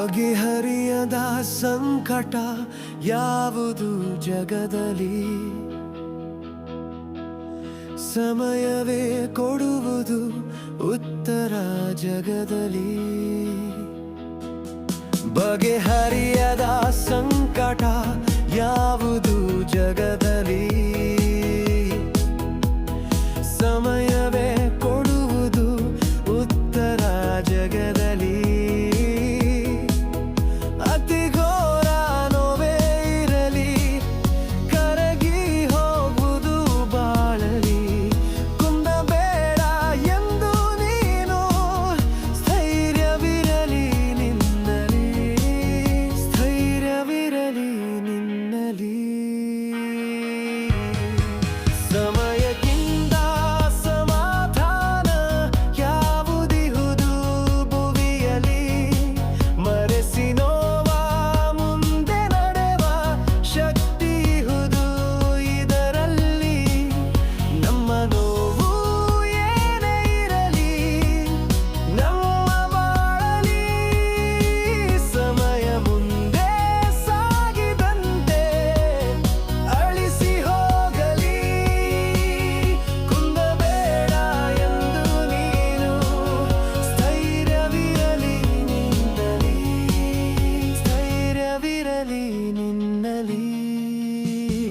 ಬಗೆಹರಿಯದ ಸಂಕಟ ಯಾವುದು ಜಗದಲ್ಲಿ? ಸಮಯವೇ ಕೊಡುವುದು ಉತ್ತರ ಜಗದಲ್ಲಿ. ಬಗೆಹರಿಯದ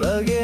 again.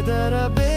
together a